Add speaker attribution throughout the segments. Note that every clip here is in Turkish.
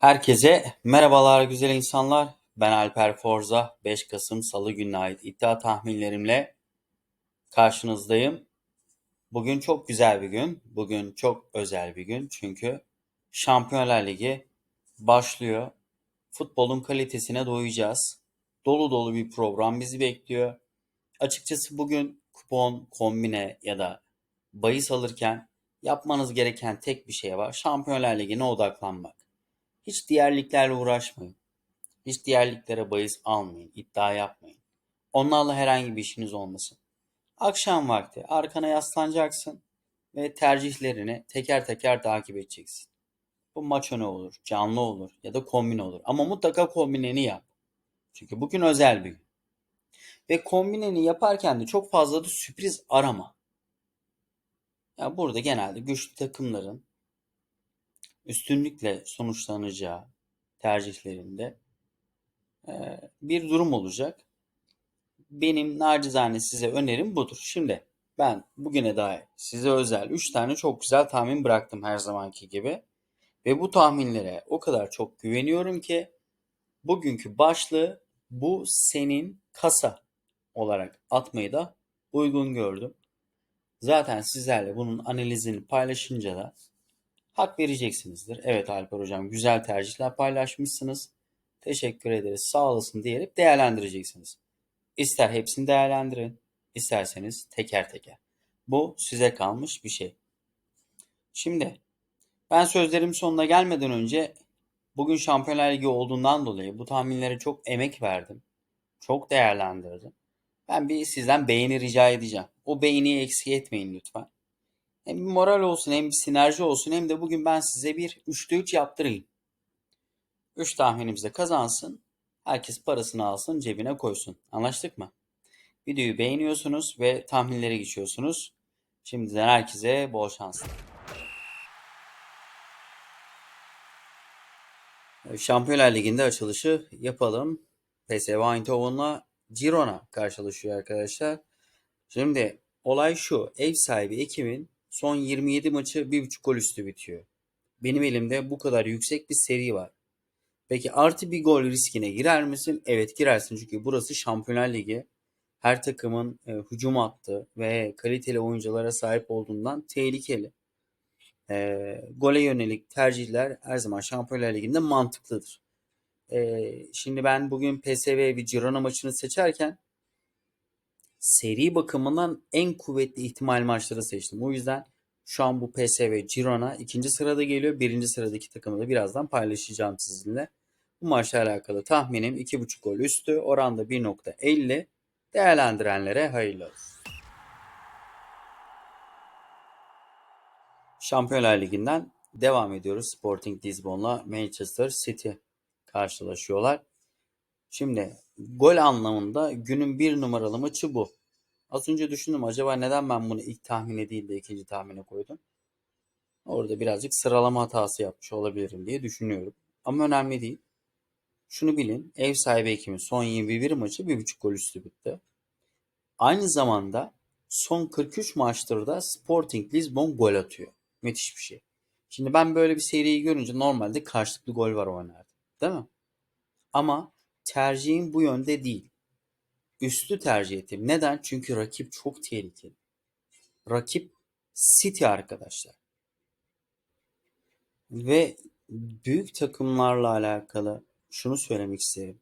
Speaker 1: Herkese merhabalar güzel insanlar. Ben Alper Forza. 5 Kasım Salı gününe ait iddia tahminlerimle karşınızdayım. Bugün çok güzel bir gün. Bugün çok özel bir gün. Çünkü Şampiyonlar Ligi başlıyor. Futbolun kalitesine doyacağız. Dolu dolu bir program bizi bekliyor. Açıkçası bugün kupon, kombine ya da bahis alırken yapmanız gereken tek bir şey var. Şampiyonlar Ligi'ne odaklanmak. Hiç diğer liglerle uğraşmayın. Hiç diğer liglere bahis almayın, iddia yapmayın. Onlarla herhangi bir işiniz olmasın. Akşam vakti arkana yaslanacaksın ve tercihlerini teker teker takip edeceksin. Bu maç önü olur, canlı olur ya da kombin olur. Ama mutlaka kombineni yap. Çünkü bugün özel bir gün. Ve kombineni yaparken de çok fazla da sürpriz arama. Ya burada genelde güçlü takımların üstünlükle sonuçlanacağı tercihlerinde e, bir durum olacak. Benim nacizane size önerim budur. Şimdi ben bugüne dair size özel 3 tane çok güzel tahmin bıraktım her zamanki gibi. Ve bu tahminlere o kadar çok güveniyorum ki bugünkü başlığı bu senin kasa olarak atmayı da uygun gördüm. Zaten sizlerle bunun analizini paylaşınca da hak vereceksinizdir. Evet Alper Hocam güzel tercihler paylaşmışsınız. Teşekkür ederiz sağ olasın diyerek değerlendireceksiniz. İster hepsini değerlendirin, isterseniz teker teker. Bu size kalmış bir şey. Şimdi ben sözlerim sonuna gelmeden önce bugün Şampiyonlar Ligi olduğundan dolayı bu tahminlere çok emek verdim. Çok değerlendirdim. Ben bir sizden beğeni rica edeceğim. O beğeniyi eksik etmeyin lütfen. Hem bir moral olsun hem bir sinerji olsun hem de bugün ben size bir 3'te 3 yaptırayım. 3 tahminimizde kazansın. Herkes parasını alsın cebine koysun. Anlaştık mı? Videoyu beğeniyorsunuz ve tahminlere geçiyorsunuz. Şimdiden herkese bol şanslar. Şampiyonlar Ligi'nde açılışı yapalım. PSV Eindhoven'la Girona karşılaşıyor arkadaşlar. Şimdi olay şu. Ev sahibi ekibin son 27 maçı 1.5 gol üstü bitiyor. Benim elimde bu kadar yüksek bir seri var. Peki artı bir gol riskine girer misin? Evet girersin çünkü burası Şampiyonlar Ligi. Her takımın e, hücum hattı ve kaliteli oyunculara sahip olduğundan tehlikeli. E, gole yönelik tercihler her zaman Şampiyonlar Ligi'nde mantıklıdır. E, şimdi ben bugün PSV ve Girona maçını seçerken seri bakımından en kuvvetli ihtimal maçları seçtim. O yüzden şu an bu PSV Girona ikinci sırada geliyor. Birinci sıradaki takımı da birazdan paylaşacağım sizinle. Bu maçla alakalı tahminim 2.5 gol üstü. Oranda 1.50. Değerlendirenlere hayırlı olsun. Şampiyonlar Ligi'nden devam ediyoruz. Sporting Lisbon'la Manchester City karşılaşıyorlar. Şimdi gol anlamında günün bir numaralı maçı bu. Az önce düşündüm acaba neden ben bunu ilk tahmine değil de ikinci tahmine koydum. Orada birazcık sıralama hatası yapmış olabilirim diye düşünüyorum. Ama önemli değil. Şunu bilin. Ev sahibi ekimin son 21 maçı 1.5 gol üstü bitti. Aynı zamanda son 43 maçtır da Sporting Lisbon gol atıyor. Müthiş bir şey. Şimdi ben böyle bir seriyi görünce normalde karşılıklı gol var oynardım. Değil mi? Ama tercihim bu yönde değil. Üstü tercih ettim. Neden? Çünkü rakip çok tehlikeli. Rakip City arkadaşlar. Ve büyük takımlarla alakalı şunu söylemek isterim.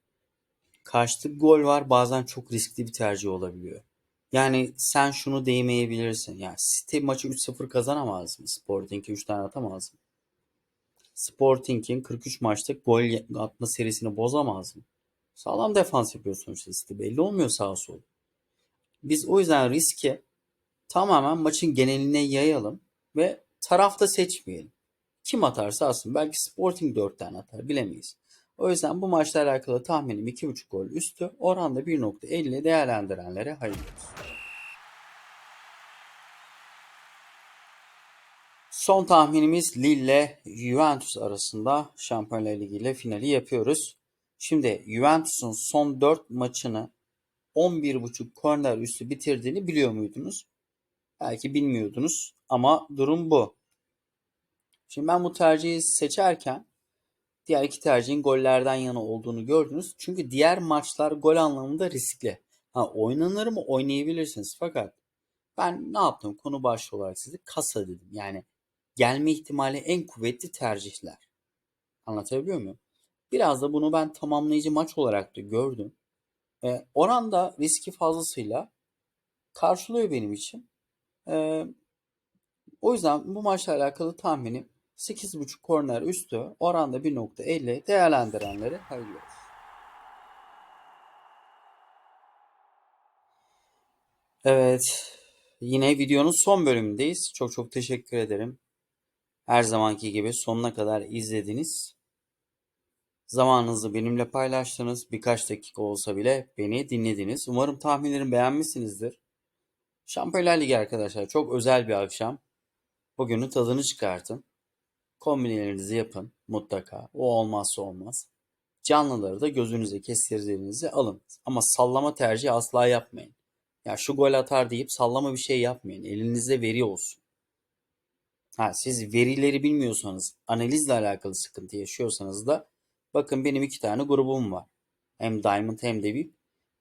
Speaker 1: Karşılık gol var bazen çok riskli bir tercih olabiliyor. Yani sen şunu değmeyebilirsin. Yani City maçı 3-0 kazanamaz mı? Sporting'e 3 tane atamaz mı? Sporting'in 43 maçta gol atma serisini bozamaz mı? Sağlam defans yapıyor sonuçta City. Belli olmuyor sağ sol. Biz o yüzden riski tamamen maçın geneline yayalım ve tarafta seçmeyelim. Kim atarsa alsın. Belki Sporting 4 tane atar bilemeyiz. O yüzden bu maçla alakalı tahminim 2.5 gol üstü. Oranda 1.50 değerlendirenlere hayırlı olsun. Son tahminimiz Lille Juventus arasında Şampiyonlar Ligi ile finali yapıyoruz. Şimdi Juventus'un son 4 maçını 11.5 korner üstü bitirdiğini biliyor muydunuz? Belki bilmiyordunuz ama durum bu. Şimdi ben bu tercihi seçerken Diğer iki tercihin gollerden yana olduğunu gördünüz. Çünkü diğer maçlar gol anlamında riskli. Ha, oynanır mı? Oynayabilirsiniz. Fakat ben ne yaptım? Konu başlığı olarak size kasa dedim. Yani gelme ihtimali en kuvvetli tercihler. Anlatabiliyor muyum? Biraz da bunu ben tamamlayıcı maç olarak da gördüm. E, oranda riski fazlasıyla karşılıyor benim için. E, o yüzden bu maçla alakalı tahminim 8.5 korner üstü oranda 1.50 değerlendirenleri hayırlı olsun. Evet. Yine videonun son bölümündeyiz. Çok çok teşekkür ederim. Her zamanki gibi sonuna kadar izlediniz. Zamanınızı benimle paylaştınız. Birkaç dakika olsa bile beni dinlediniz. Umarım tahminlerimi beğenmişsinizdir. Şampiyonlar Ligi arkadaşlar çok özel bir akşam. Bugünün tadını çıkartın. Kombinelerinizi yapın mutlaka. O olmazsa olmaz. Canlıları da gözünüze kestirdiğinizi alın. Ama sallama tercihi asla yapmayın. Ya şu gol atar deyip sallama bir şey yapmayın. Elinizde veri olsun. Ha, siz verileri bilmiyorsanız, analizle alakalı sıkıntı yaşıyorsanız da bakın benim iki tane grubum var. Hem Diamond hem de VIP.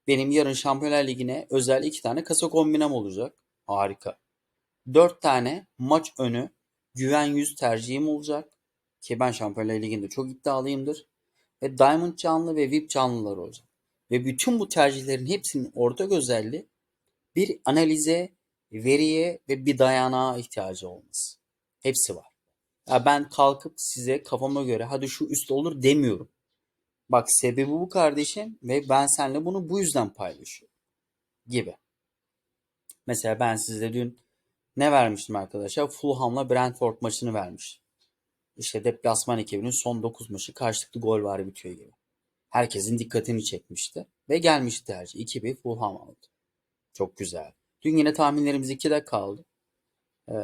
Speaker 1: Benim yarın Şampiyonlar Ligi'ne özel iki tane kasa kombinem olacak. Harika. Dört tane maç önü güven yüz tercihim olacak. Ki ben Şampiyonlar Ligi'nde çok iddialıyımdır. Ve Diamond canlı ve VIP canlılar olacak. Ve bütün bu tercihlerin hepsinin ortak özelliği bir analize, veriye ve bir dayanağa ihtiyacı olması. Hepsi var. Ya ben kalkıp size kafama göre hadi şu üst olur demiyorum. Bak sebebi bu kardeşim ve ben seninle bunu bu yüzden paylaşıyorum. Gibi. Mesela ben size dün ne vermiştim arkadaşlar? Fulham'la Brentford maçını vermiş. İşte deplasman ekibinin son 9 maçı karşılıklı gol var bitiyor gibi. Herkesin dikkatini çekmişti. Ve gelmişti tercih. 2-1 Fulham aldı. Çok güzel. Dün yine tahminlerimiz 2'de kaldı. Ee,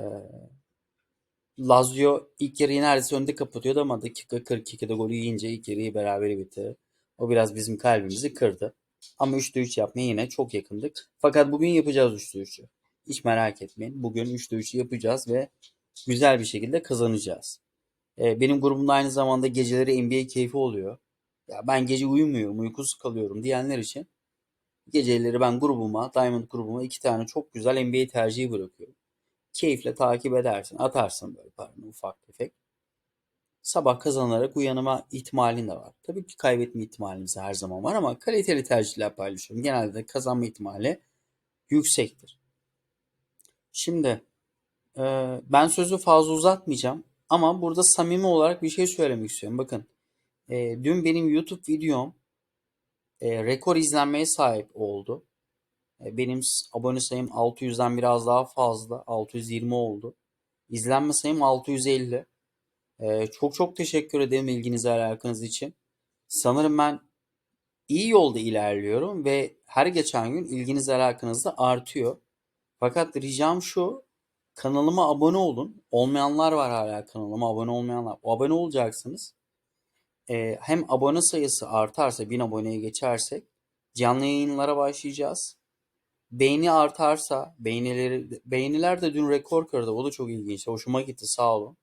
Speaker 1: Lazio ilk yarıyı neredeyse önde kapatıyordu ama dakika 42'de golü yiyince ilk yarıyı beraber bitti. O biraz bizim kalbimizi kırdı. Ama 3'te 3 yapmaya yine çok yakındık. Fakat bugün yapacağız 3'te 3'ü. Hiç merak etmeyin. Bugün 3'te 3'ü yapacağız ve güzel bir şekilde kazanacağız. Ee, benim grubumda aynı zamanda geceleri NBA keyfi oluyor. Ya ben gece uyumuyorum, uykusuz kalıyorum diyenler için geceleri ben grubuma, Diamond grubuma iki tane çok güzel NBA tercihi bırakıyorum. Keyifle takip edersin, atarsın böyle paranı ufak tefek. Sabah kazanarak uyanma ihtimalin de var. Tabii ki kaybetme ihtimalimiz her zaman var ama kaliteli tercihler paylaşıyorum. Genelde de kazanma ihtimali yüksektir. Şimdi ben sözü fazla uzatmayacağım ama burada samimi olarak bir şey söylemek istiyorum. Bakın dün benim YouTube videom rekor izlenmeye sahip oldu. E, benim abone sayım 600'den biraz daha fazla. 620 oldu. İzlenme sayım 650. E, çok çok teşekkür ederim ilginize alakanız için. Sanırım ben iyi yolda ilerliyorum ve her geçen gün ilginiz alakanız da artıyor. Fakat ricam şu, kanalıma abone olun. Olmayanlar var hala kanalıma abone olmayanlar. Abone olacaksınız. Ee, hem abone sayısı artarsa, 1000 aboneye geçersek canlı yayınlara başlayacağız. Beğeni artarsa, beğenileri, beğeniler de dün rekor kırdı. O da çok ilginç. Hoşuma gitti sağ olun.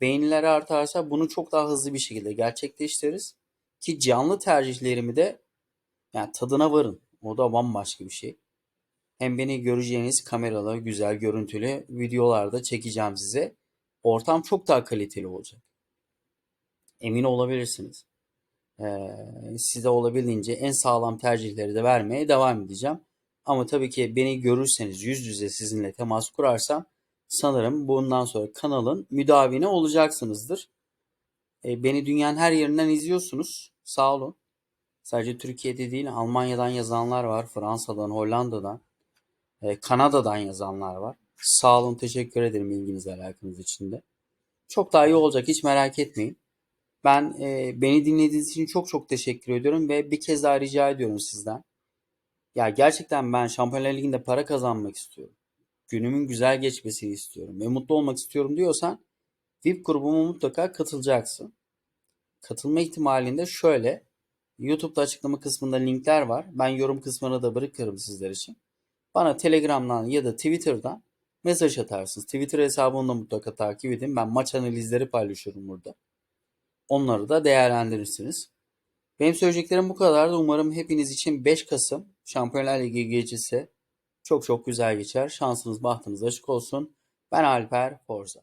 Speaker 1: Beğeniler artarsa bunu çok daha hızlı bir şekilde gerçekleştiririz. Ki canlı tercihlerimi de yani tadına varın. O da bambaşka bir şey. Hem beni göreceğiniz kameralı, güzel görüntülü videolarda çekeceğim size. Ortam çok daha kaliteli olacak. Emin olabilirsiniz. Ee, size olabildiğince en sağlam tercihleri de vermeye devam edeceğim. Ama tabii ki beni görürseniz yüz yüze sizinle temas kurarsam sanırım bundan sonra kanalın müdavine olacaksınızdır. Ee, beni dünyanın her yerinden izliyorsunuz. Sağ olun. Sadece Türkiye'de değil Almanya'dan yazanlar var. Fransa'dan, Hollanda'dan, e, Kanada'dan yazanlar var. Sağ olun teşekkür ederim ilginiz alakanız için de. Çok daha iyi olacak hiç merak etmeyin. Ben e, beni dinlediğiniz için çok çok teşekkür ediyorum ve bir kez daha rica ediyorum sizden. Ya gerçekten ben Şampiyonlar Ligi'nde para kazanmak istiyorum. Günümün güzel geçmesini istiyorum ve mutlu olmak istiyorum diyorsan VIP grubuma mutlaka katılacaksın. Katılma ihtimalinde şöyle YouTube'da açıklama kısmında linkler var. Ben yorum kısmına da bırakırım sizler için. Bana Telegram'dan ya da Twitter'dan mesaj atarsınız. Twitter hesabını da mutlaka takip edin. Ben maç analizleri paylaşıyorum burada. onları da değerlendirirsiniz. Benim söyleyeceklerim bu kadardı. Umarım hepiniz için 5 Kasım Şampiyonlar Ligi gecesi çok çok güzel geçer. Şansınız bahtınız açık olsun. Ben Alper Forza.